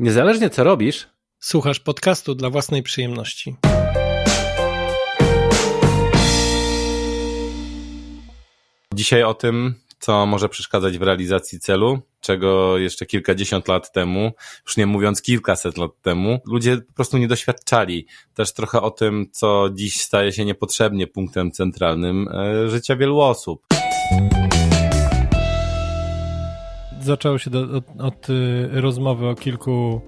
Niezależnie co robisz, Słuchasz podcastu dla własnej przyjemności. dzisiaj o tym, co może przeszkadzać w realizacji celu, czego jeszcze kilkadziesiąt lat temu, już nie mówiąc kilkaset lat temu, ludzie po prostu nie doświadczali. Też trochę o tym, co dziś staje się niepotrzebnie punktem centralnym e, życia wielu osób. Zaczęło się do, od, od y, rozmowy o kilku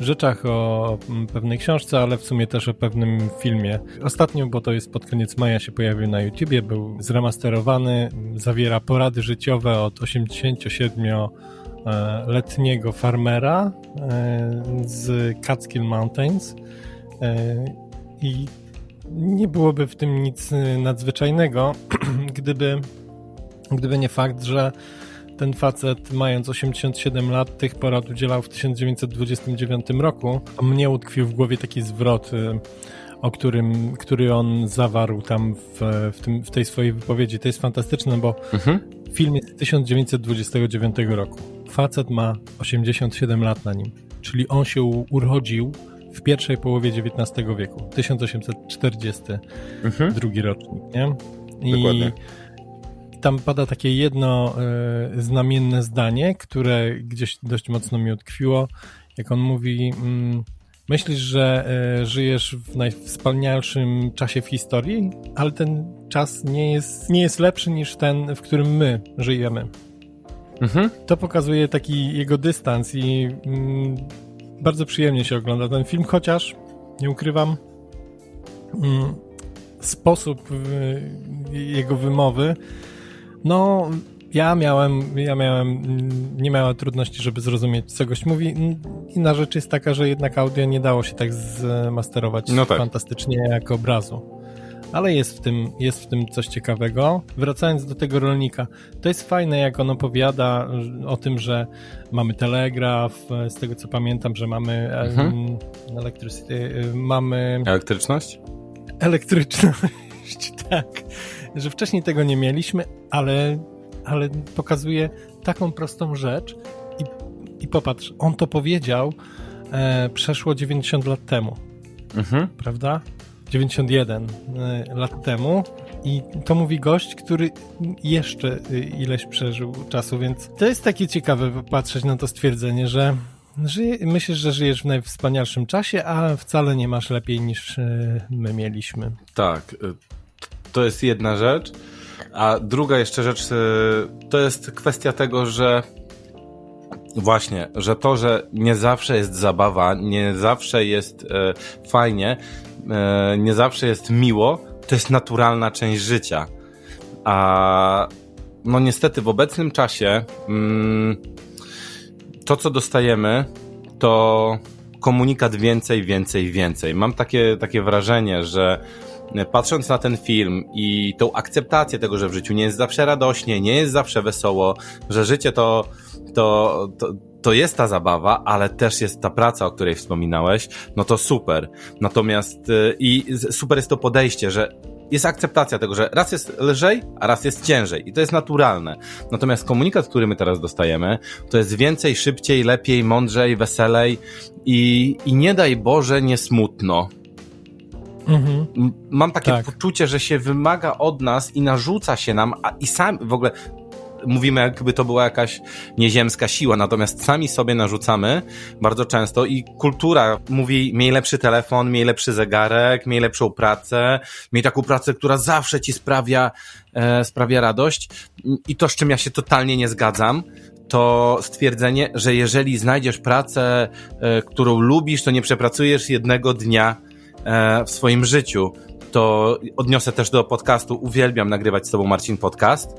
rzeczach, o mm, pewnej książce, ale w sumie też o pewnym filmie. Ostatnio, bo to jest pod koniec maja, się pojawił na YouTubie, był zremasterowany, zawiera porady życiowe od 87-letniego farmera e, z Catskill Mountains E, i nie byłoby w tym nic nadzwyczajnego, gdyby, gdyby nie fakt, że ten facet, mając 87 lat, tych porad udzielał w 1929 roku. A Mnie utkwił w głowie taki zwrot, y, o którym, który on zawarł tam w, w, tym, w tej swojej wypowiedzi. To jest fantastyczne, bo Mhm. film jest z 1929 roku. Facet ma 87 lat na nim, czyli on się urodził w pierwszej połowie XIX wieku, 1842 Mhm. rocznik, nie? I Dokładnie. Tam pada takie jedno e, znamienne zdanie, które gdzieś dość mocno mi utkwiło, jak on mówi, mm, myślisz, że e, żyjesz w najwspanialszym czasie w historii, ale ten czas nie jest, nie jest lepszy niż ten, w którym my żyjemy. Mhm. To pokazuje taki jego dystans i mm, bardzo przyjemnie się ogląda ten film, chociaż nie ukrywam, mm, sposób y, jego wymowy, no ja miałem, ja miałem, nie miałem trudności, żeby zrozumieć, co gość mówi. Inna rzecz jest taka, że jednak audio nie dało się tak zmasterować No tak. fantastycznie jak obrazu. Ale jest w, tym, jest w tym coś ciekawego. Wracając do tego rolnika, to jest fajne, jak on opowiada y, o tym, że mamy telegraf, z tego co pamiętam, że mamy Mhm. electricity, y, mamy Elektryczność? elektryczność, tak. Że wcześniej tego nie mieliśmy, ale, ale pokazuje taką prostą rzecz i, i popatrz, on to powiedział e, przeszło 90 lat temu, Mhm. prawda? 91 e, lat temu i to mówi gość, który jeszcze e, ileś przeżył czasu, więc to jest takie ciekawe patrzeć na to stwierdzenie, że żyje, myślisz, że żyjesz w najwspanialszym czasie, a wcale nie masz lepiej niż e, my mieliśmy. Tak, to jest jedna rzecz. A druga jeszcze rzecz y, to jest kwestia tego, że właśnie, że to, że nie zawsze jest zabawa, nie zawsze jest e, fajnie, e, nie zawsze jest miło, to jest naturalna część życia. A no niestety w obecnym czasie mm, to, co dostajemy, to komunikat więcej, więcej, więcej. Mam takie, takie wrażenie, że patrząc na ten film i tą akceptację tego, że w życiu nie jest zawsze radośnie, nie jest zawsze wesoło, że życie to, to, to, to jest ta zabawa, ale też jest ta praca, o której wspominałeś, no to super. Natomiast y, i super jest to podejście, że jest akceptacja tego, że raz jest lżej, a raz jest ciężej i to jest naturalne. Natomiast komunikat, który my teraz dostajemy, to jest więcej, szybciej, lepiej, mądrzej, weselej i, i nie daj Boże nie smutno. Mhm. Mam takie Tak. poczucie, że się wymaga od nas i narzuca się nam, a i sam w ogóle mówimy, jakby to była jakaś nieziemska siła, natomiast sami sobie narzucamy bardzo często i kultura mówi, miej lepszy telefon, miej lepszy zegarek, miej lepszą pracę, miej taką pracę, która zawsze ci sprawia, e, sprawia radość i to, z czym ja się totalnie nie zgadzam, to stwierdzenie, że jeżeli znajdziesz pracę, e, którą lubisz, to nie przepracujesz jednego dnia w swoim życiu. To odniosę też do podcastu. Uwielbiam nagrywać z Tobą, Marcin, podcast.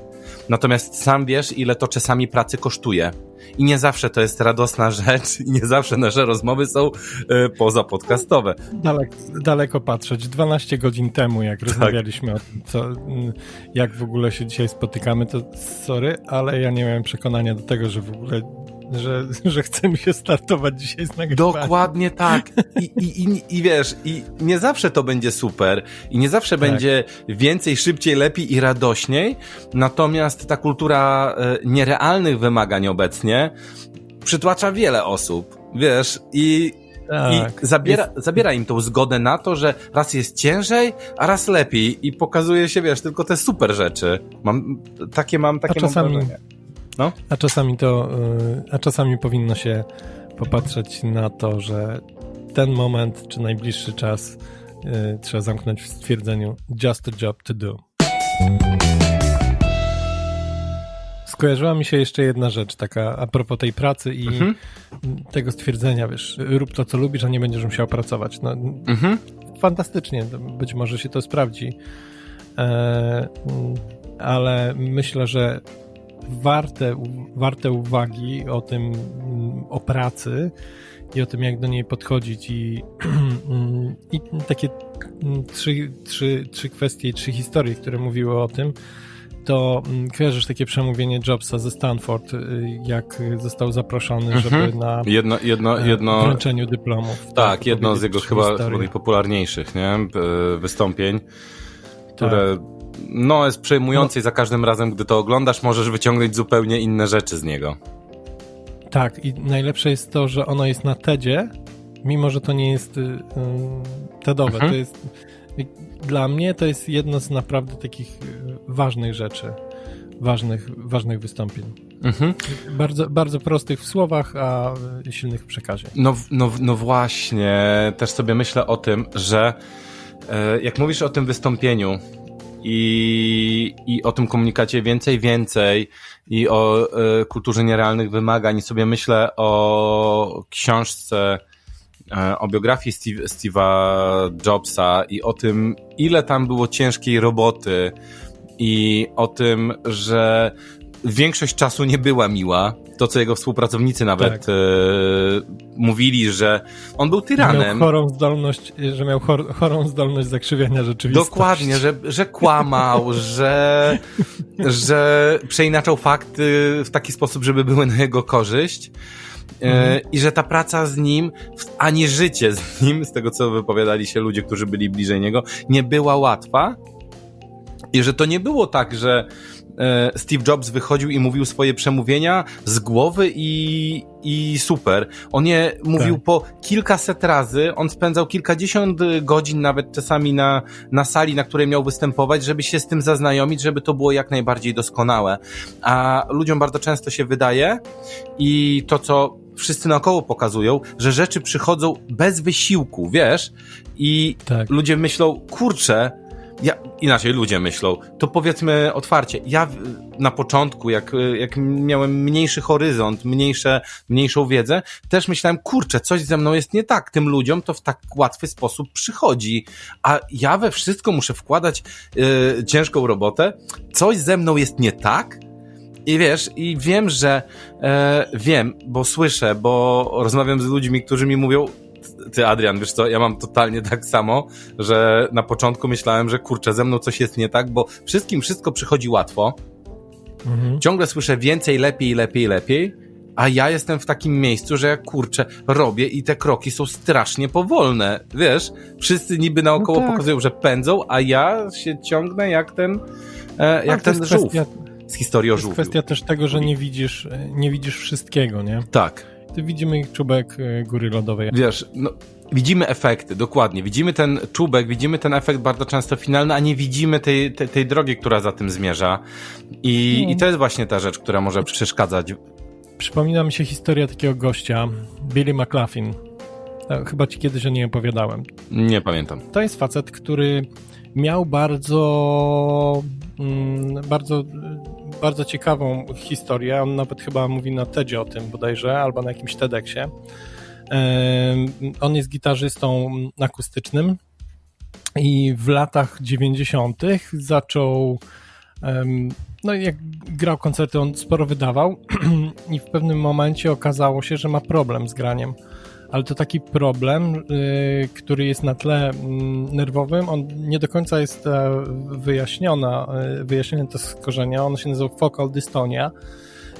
Natomiast sam wiesz, ile to czasami pracy kosztuje. I nie zawsze to jest radosna rzecz, i nie zawsze nasze rozmowy są e, pozapodcastowe. Dalek, daleko patrzeć. 12 godzin temu, jak Tak. rozmawialiśmy o tym, co, jak w ogóle się dzisiaj spotykamy, to sorry, ale ja nie miałem przekonania do tego, że w ogóle, że, że chcemy się startować dzisiaj z nagrywaniem. Dokładnie tak. I, i, i, I wiesz, i nie zawsze to będzie super, i nie zawsze Tak. będzie więcej, szybciej, lepiej i radośniej. Natomiast ta kultura e, nierealnych wymagań obecnie przytłacza wiele osób. wiesz, i, Tak. i zabiera, Jest- zabiera im tą zgodę na to, że raz jest ciężej, a raz lepiej i pokazuje się, wiesz, tylko te super rzeczy. Mam, takie mam, takie mam czasami- wrażenie. A czasami to, y, a czasami powinno się popatrzeć na to, że ten moment, czy najbliższy czas y, trzeba zamknąć w stwierdzeniu just a job to do. Skojarzyła mi się jeszcze jedna rzecz, taka a propos tej pracy i Mhm. tego stwierdzenia, wiesz, rób to, co lubisz, a nie będziesz musiał pracować. No, Mhm. fantastycznie, być może się to sprawdzi, e, ale myślę, że warte, warte uwagi o tym, mm, o pracy i o tym, jak do niej podchodzić i, i takie mm, trzy, trzy, trzy kwestie trzy historie, które mówiły o tym, to mm, kojarzysz takie przemówienie Jobsa ze Stanford, y, jak został zaproszony, Mhm. żeby na Jedno, jedno, e, jedno, wręczeniu dyplomów. tak, jedno z jego chyba najpopularniejszych, nie, e, wystąpień, które, no, jest przejmujące i za każdym razem, gdy to oglądasz, możesz wyciągnąć zupełnie inne rzeczy z niego. Tak, i najlepsze jest to, że ono jest na TEDzie, mimo że to nie jest y, y, TEDowe. Mhm. To jest, dla mnie to jest jedno z naprawdę takich y, ważnych rzeczy, ważnych, ważnych wystąpień. Mhm. Bardzo, bardzo prostych w słowach, a silnych w przekazie. No, no, no właśnie, też sobie myślę o tym, że e, jak mówisz o tym wystąpieniu i, i o tym komunikacie więcej, więcej i o e, kulturze nierealnych wymagań, i sobie myślę o książce, e, o biografii Steve, Steve'a Jobsa i o tym, ile tam było ciężkiej roboty i o tym, że większość czasu nie była miła. To, co jego współpracownicy nawet Tak. e, mówili, że on był Że tyranem. miał chorą zdolność, że miał chor, chorą zdolność zakrzywiania rzeczywistości. Dokładnie, że, że kłamał, że, że przeinaczał fakty w taki sposób, żeby były na jego korzyść. E, Mhm. I że ta praca z nim, w- ani życie z nim, z tego co wypowiadali się ludzie, którzy byli bliżej niego, nie była łatwa. I że to nie było tak, że Steve Jobs wychodził i mówił swoje przemówienia z głowy i, i super. On je mówił Tak. po kilkaset razy, on spędzał kilkadziesiąt godzin nawet czasami na, na sali, na której miał występować, żeby się z tym zaznajomić, żeby to było jak najbardziej doskonałe. A ludziom bardzo często się wydaje i to, co wszyscy naokoło pokazują, że rzeczy przychodzą bez wysiłku, wiesz? I Tak. ludzie myślą, kurczę, ja, inaczej ludzie myślą, to powiedzmy otwarcie, ja na początku, jak, jak miałem mniejszy horyzont, mniejsze, mniejszą wiedzę, też myślałem, kurczę, coś ze mną jest nie tak, tym ludziom to w tak łatwy sposób przychodzi, a ja we wszystko muszę wkładać y, ciężką robotę, coś ze mną jest nie tak, i wiesz, i wiem, że e, wiem, bo słyszę, bo rozmawiam z ludźmi, którzy mi mówią, ty Adrian, wiesz co, ja mam totalnie tak samo, że na początku myślałem, że kurczę, ze mną coś jest nie tak, bo wszystkim wszystko przychodzi łatwo, Mhm. ciągle słyszę więcej, lepiej, lepiej, lepiej, a ja jestem w takim miejscu, że ja kurczę, robię i te kroki są strasznie powolne, wiesz, wszyscy niby naokoło No tak. pokazują, że pędzą, a ja się ciągnę jak ten, e, jak ten żółw z historii to o żółwiu. kwestia też tego, że nie widzisz, nie widzisz wszystkiego, nie? Tak. Ty widzimy czubek y, góry lodowej. Wiesz, no, widzimy efekty, dokładnie. Widzimy ten czubek, widzimy ten efekt bardzo często finalny, a nie widzimy tej, tej, tej drogi, która za tym zmierza. I, No. I to jest właśnie ta rzecz, która może przeszkadzać. Przypomina mi się historia takiego gościa, Billy McLaughlin. E, Chyba ci kiedyś o niej opowiadałem. Nie pamiętam. To jest facet, który miał bardzo, mm, bardzo, bardzo ciekawą historię. On nawet chyba mówi na TEDzie o tym bodajże, albo na jakimś TEDxie. On jest gitarzystą akustycznym i w latach 90. zaczął no jak grał koncerty, on sporo wydawał i w pewnym momencie okazało się, że ma problem z graniem ale to taki problem, y, który jest na tle mm, nerwowym, on nie do końca jest e, wyjaśniona, e, wyjaśnione to skorzenie, on się nazywa focal dystonia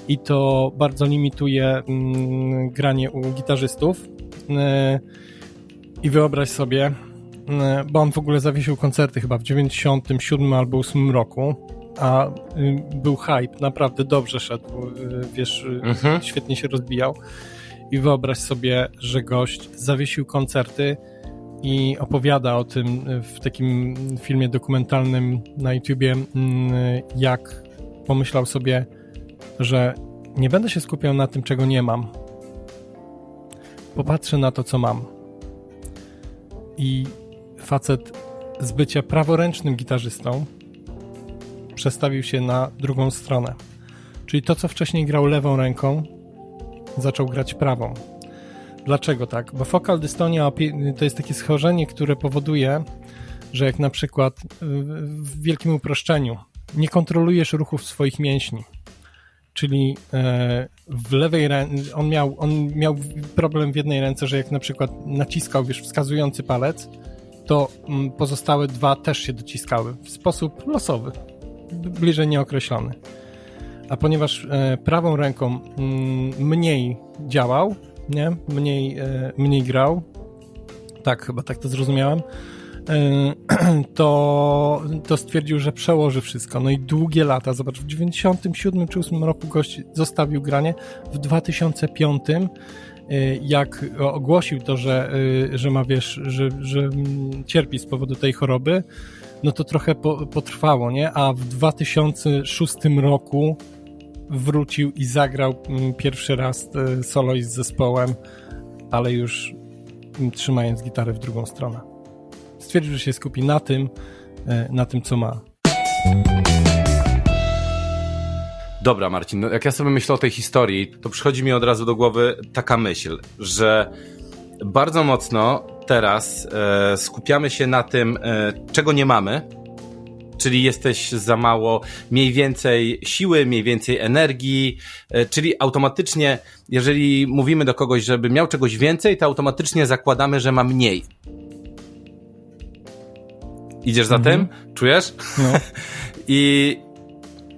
i to bardzo limituje mm, granie u gitarzystów Y, i wyobraź sobie, y, bo on w ogóle zawiesił koncerty chyba w 97 albo 8 roku, a był hype, naprawdę dobrze szedł, wiesz, Mhm. świetnie się rozbijał. I wyobraź sobie, że gość zawiesił koncerty i opowiada o tym w takim filmie dokumentalnym na YouTubie, mm, jak pomyślał sobie, że nie będę się skupiał na tym, czego nie mam. Popatrzę na to, co mam. I facet z bycia praworęcznym gitarzystą przestawił się na drugą stronę. Czyli to, co wcześniej grał lewą ręką, zaczął grać prawą. Dlaczego tak? Bo focal dystonia to jest takie schorzenie, które powoduje, że jak na przykład w wielkim uproszczeniu nie kontrolujesz ruchów swoich mięśni, czyli e, w lewej ręce, on miał, on miał problem w jednej ręce, że jak na przykład naciskał, wiesz, wskazujący palec, to mm, pozostałe dwa też się dociskały w sposób losowy, bliżej nieokreślony. A ponieważ e, prawą ręką mm, mniej działał, nie? Mniej, e, mniej grał, tak, chyba tak to zrozumiałem, to, to stwierdził, że przełoży wszystko. No i długie lata, zobacz, w 97 czy 8 roku gość zostawił granie, w 2005 jak ogłosił to, że, że ma, wiesz, że, że cierpi z powodu tej choroby, no to trochę po, potrwało, nie? A w 2006 roku wrócił i zagrał pierwszy raz solo z zespołem, ale już trzymając gitarę w drugą stronę stwierdził, że się skupi na tym, na tym, co ma. Dobra, Marcin, no jak ja sobie myślę o tej historii, to przychodzi mi od razu do głowy taka myśl, że bardzo mocno teraz e, skupiamy się na tym, e, czego nie mamy, czyli jesteś za mało, mniej więcej siły, mniej więcej energii, e, czyli automatycznie, jeżeli mówimy do kogoś, żeby miał czegoś więcej, to automatycznie zakładamy, że ma mniej. Idziesz za Mhm. tym? Czujesz? No, I,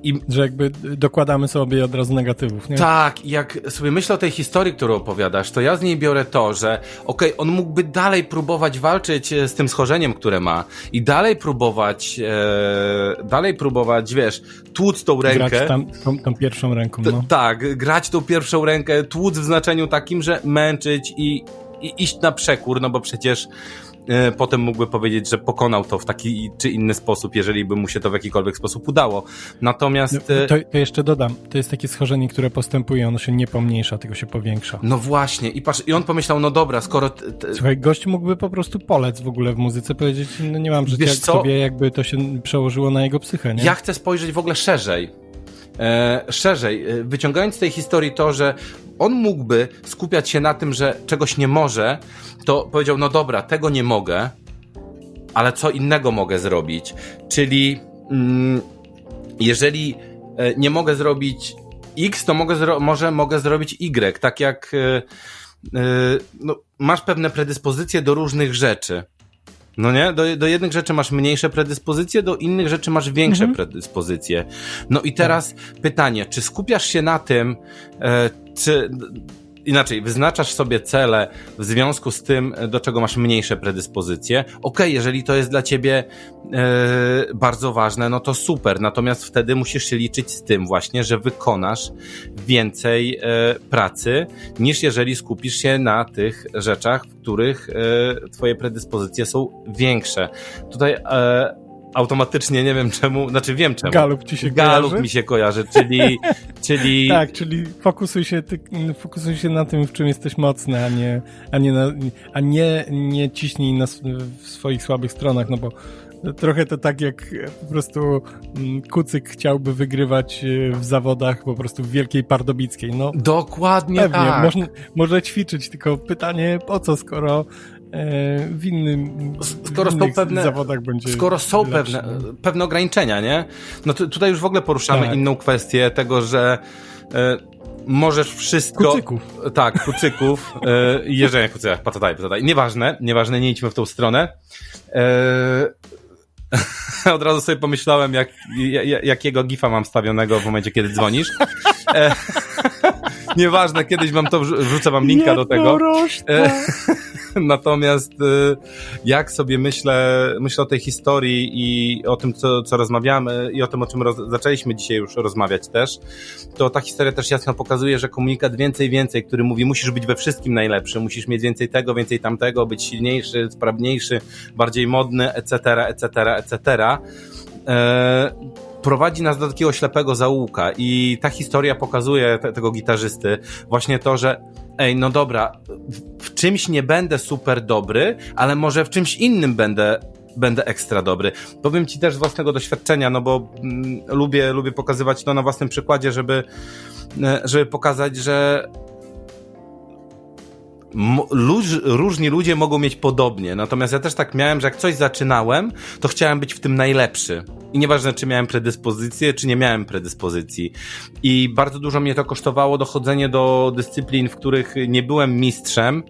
i że jakby dokładamy sobie od razu negatywów, nie? tak, jak sobie myślę o tej historii, którą opowiadasz, to ja z niej biorę to, że okej, on mógłby dalej próbować walczyć e, z tym schorzeniem, które ma i dalej próbować, e, dalej próbować, wiesz, tłuc tą rękę. Grać tam, tą, tą pierwszą ręką, no. Tak, grać tą pierwszą rękę, tłuc w znaczeniu takim, że męczyć i, i iść na przekór, no bo przecież potem mógłby powiedzieć, że pokonał to w taki czy inny sposób, jeżeli by mu się to w jakikolwiek sposób udało. Natomiast... e, To, to jeszcze dodam, to jest takie schorzenie, które postępuje, ono się nie pomniejsza, tylko się powiększa. No właśnie, i patrz, i on pomyślał, no dobra, skoro. Słuchaj, gość mógłby po prostu polec w ogóle w muzyce, powiedzieć, no nie mam życia, Wiesz co? kto wie, jakby to się przełożyło na jego psychę, nie? ja chcę spojrzeć w ogóle szerzej. E, szerzej, e, wyciągając z tej historii to, że on mógłby skupiać się na tym, że czegoś nie może, to powiedział, no dobra, tego nie mogę, ale co innego mogę zrobić? Czyli mm, jeżeli e, nie mogę zrobić X, to mogę zro- może mogę zrobić Y, tak jak no, masz pewne predyspozycje do różnych rzeczy. No nie? Do, do jednych rzeczy masz mniejsze predyspozycje, do innych rzeczy masz większe Mhm. predyspozycje. No i teraz pytanie, czy skupiasz się na tym, e, czy inaczej, wyznaczasz sobie cele w związku z tym, do czego masz mniejsze predyspozycje. Okej, jeżeli to jest dla ciebie e, bardzo ważne, no to super. Natomiast wtedy musisz się liczyć z tym właśnie, że wykonasz więcej e, pracy, niż jeżeli skupisz się na tych rzeczach, w których e, twoje predyspozycje są większe. Tutaj automatycznie nie wiem czemu, znaczy wiem czemu. Galup ci się Galup kojarzy? mi się kojarzy, czyli, czyli Tak, czyli fokusuj się, ty, fokusuj się na tym, w czym jesteś mocny, a nie, a nie, na, a nie, nie ciśnij na, w swoich słabych stronach, no bo trochę to tak jak po prostu mm, Kucyk chciałby wygrywać e, w zawodach po prostu w Wielkiej Pardobickiej. No dokładnie pewnie, tak. można, może ćwiczyć, tylko pytanie po co, skoro w innym Skoro są pewne- zawodach będzie Skoro są lepszy, pewne, no. pewne ograniczenia, nie? No to, tutaj już w ogóle poruszamy Tak. inną kwestię tego, że e, możesz wszystko... Kucyków. Tak, kucyków. E, jeżdżenia kucykach, patataj, patataj. Nieważne, nieważne, nie idźmy w tą stronę. E, od razu sobie pomyślałem, jak, ja- ja- jakiego gifa mam stawionego w momencie, kiedy dzwonisz. Nieważne, kiedyś wam to wrzu- wrzucę wam linka do tego. E, Natomiast y, jak sobie myślę, myślę o tej historii i o tym, co, co rozmawiamy i o tym, o czym roz, zaczęliśmy dzisiaj już rozmawiać też, to ta historia też jasno pokazuje, że komunikat więcej, więcej, który mówi, musisz być we wszystkim najlepszy, musisz mieć więcej tego, więcej tamtego, być silniejszy, sprawniejszy, bardziej modny, etc., etc., etc., e, prowadzi nas do takiego ślepego zaułka i ta historia pokazuje te, tego gitarzysty właśnie to, że ej, no dobra, w, czymś nie będę super dobry, ale może w czymś innym będę będę ekstra dobry. Powiem ci też z własnego doświadczenia, no bo mm, lubię, lubię pokazywać to na własnym przykładzie, żeby, e, żeby pokazać, że Ludzi, różni ludzie mogą mieć podobnie, natomiast ja też tak miałem, że jak coś zaczynałem, to chciałem być w tym najlepszy. I nieważne, czy miałem predyspozycję, czy nie miałem predyspozycji. I bardzo dużo mnie to kosztowało dochodzenie do dyscyplin, w których nie byłem mistrzem.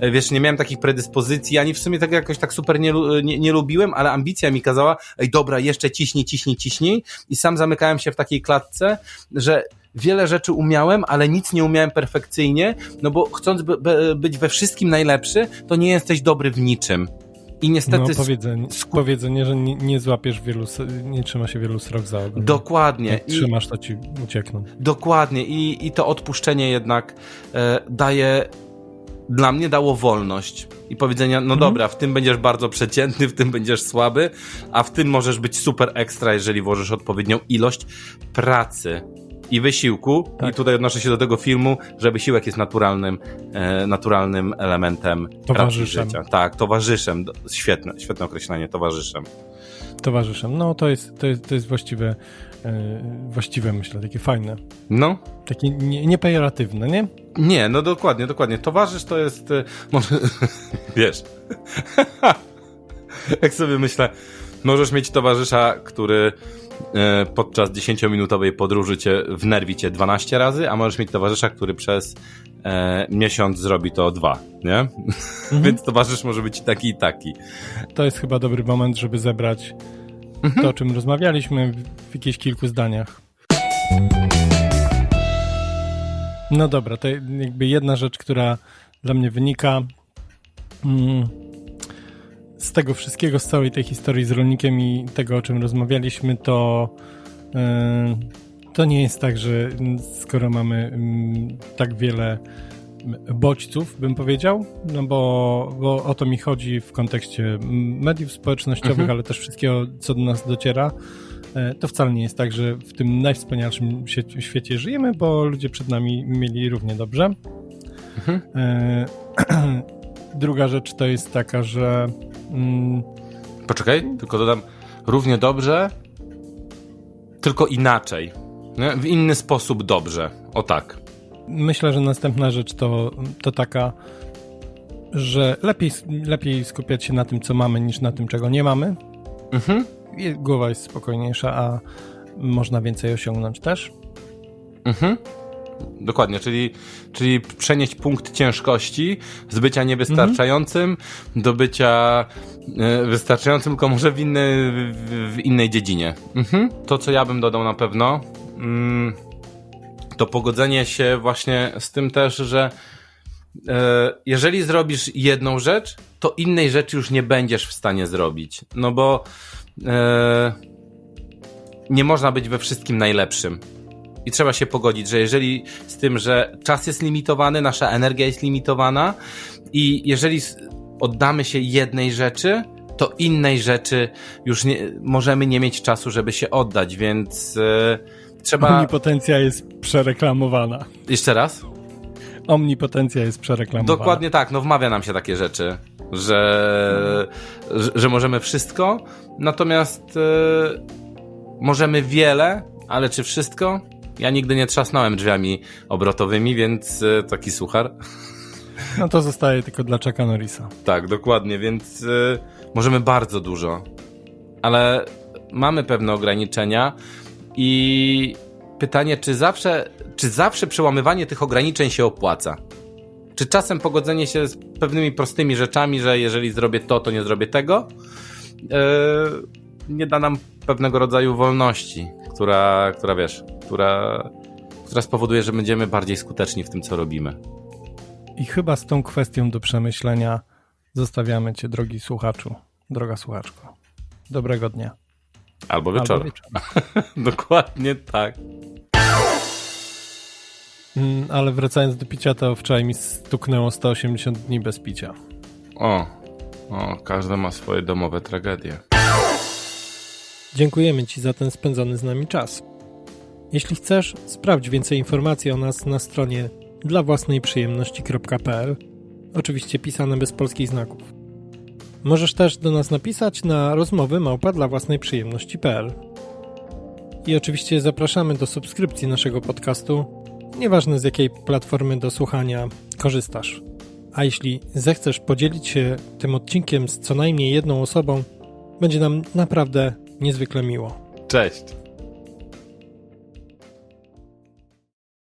E, Wiesz, nie miałem takich predyspozycji, ani w sumie tak jakoś tak super nie, lu- nie, nie lubiłem, ale ambicja mi kazała, ej dobra, jeszcze ciśnij, ciśnij, ciśnij. I sam zamykałem się w takiej klatce, że wiele rzeczy umiałem, ale nic nie umiałem perfekcyjnie, no bo chcąc by, by, być we wszystkim najlepszy, to nie jesteś dobry w niczym. I niestety. No, powiedzenie, powiedzenie, że nie, nie złapiesz wielu, nie trzyma się wielu srok za ogon. Dokładnie. Jak I, trzymasz, to ci uciekną. dokładnie. I, I to odpuszczenie jednak e, daje. Dla mnie dało wolność i powiedzenia, no dobra, w tym będziesz bardzo przeciętny, w tym będziesz słaby, a w tym możesz być super ekstra, jeżeli włożysz odpowiednią ilość pracy i wysiłku. Tak. I tutaj odnoszę się do tego filmu, że wysiłek jest naturalnym, e, naturalnym elementem Towarzyszem. życia. Tak, towarzyszem. Świetne, świetne określenie, towarzyszem. Towarzyszem. No to jest, to jest, to jest właściwe, e, właściwe myślę, takie fajne. No, Takie nie, niepejoratywne, nie? Nie, no dokładnie, dokładnie. Towarzysz to jest, y, może, wiesz, jak sobie myślę, możesz mieć towarzysza, który podczas 10-minutowej podróży cię wnerwi cię 12 razy, a możesz mieć towarzysza, który przez e, miesiąc zrobi to dwa, nie? Więc towarzysz może być taki i taki. To jest chyba dobry moment, żeby zebrać to, o czym rozmawialiśmy w, w jakichś kilku zdaniach. No dobra, to jakby jedna rzecz, która dla mnie wynika mm, z tego wszystkiego, z całej tej historii z rolnikiem i tego, o czym rozmawialiśmy, to yy, to nie jest tak, że skoro mamy mm, tak wiele bodźców, bym powiedział, no bo, bo o to mi chodzi w kontekście mediów społecznościowych, Mhm. ale też wszystkiego, co do nas dociera. E, To wcale nie jest tak, że w tym najwspanialszym świecie żyjemy, bo ludzie przed nami mieli równie dobrze. Mhm. Druga rzecz to jest taka, że mm, Poczekaj, tylko dodam, równie dobrze, tylko inaczej. Nie? W inny sposób dobrze. O tak. myślę, że następna rzecz to, to taka, że lepiej, lepiej skupiać się na tym, co mamy, niż na tym, czego nie mamy. Mhm. Głowa jest spokojniejsza, a można więcej osiągnąć też. Mhm. Dokładnie, czyli, czyli przenieść punkt ciężkości z bycia niewystarczającym do bycia e, wystarczającym, tylko może w, inny, w innej dziedzinie. Mhm. To, co ja bym dodał na pewno, mm, to pogodzenie się właśnie z tym też, że e, jeżeli zrobisz jedną rzecz, to innej rzeczy już nie będziesz w stanie zrobić. No bo e, nie można być we wszystkim najlepszym. I trzeba się pogodzić, że jeżeli z tym, że czas jest limitowany, nasza energia jest limitowana i jeżeli oddamy się jednej rzeczy, to innej rzeczy już nie, możemy nie mieć czasu, żeby się oddać, więc e, trzeba... Omnipotencja jest przereklamowana. Jeszcze raz? Omnipotencja jest przereklamowana. Dokładnie tak, no wmawia nam się takie rzeczy, że, że, że możemy wszystko, natomiast e, możemy wiele, ale czy wszystko? Ja nigdy nie trzasnąłem drzwiami obrotowymi, więc e, taki suchar. No to zostaje tylko dla Chucka Norrisa. Tak, dokładnie, więc y, możemy bardzo dużo, ale mamy pewne ograniczenia i pytanie, czy zawsze, czy zawsze przełamywanie tych ograniczeń się opłaca? Czy czasem pogodzenie się z pewnymi prostymi rzeczami, że jeżeli zrobię to, to nie zrobię tego, y, nie da nam pewnego rodzaju wolności, która, która wiesz, która, która spowoduje, że będziemy bardziej skuteczni w tym, co robimy. I chyba z tą kwestią do przemyślenia zostawiamy Cię, drogi słuchaczu, droga słuchaczko. Dobrego dnia. Albo wieczora. Albo wieczora. Dokładnie tak. Mm, ale wracając do picia, to wczoraj mi stuknęło 180 dni bez picia. O, o, każdy ma swoje domowe tragedie. Dziękujemy Ci za ten spędzony z nami czas. Jeśli chcesz, sprawdź więcej informacji o nas na stronie dla własnej przyjemności.pl, oczywiście pisane bez polskich znaków. Możesz też do nas napisać na rozmowy małpa dla własnej przyjemności.pl. I oczywiście zapraszamy do subskrypcji naszego podcastu, nieważne z jakiej platformy do słuchania korzystasz. A jeśli zechcesz podzielić się tym odcinkiem z co najmniej jedną osobą, będzie nam naprawdę niezwykle miło. Cześć.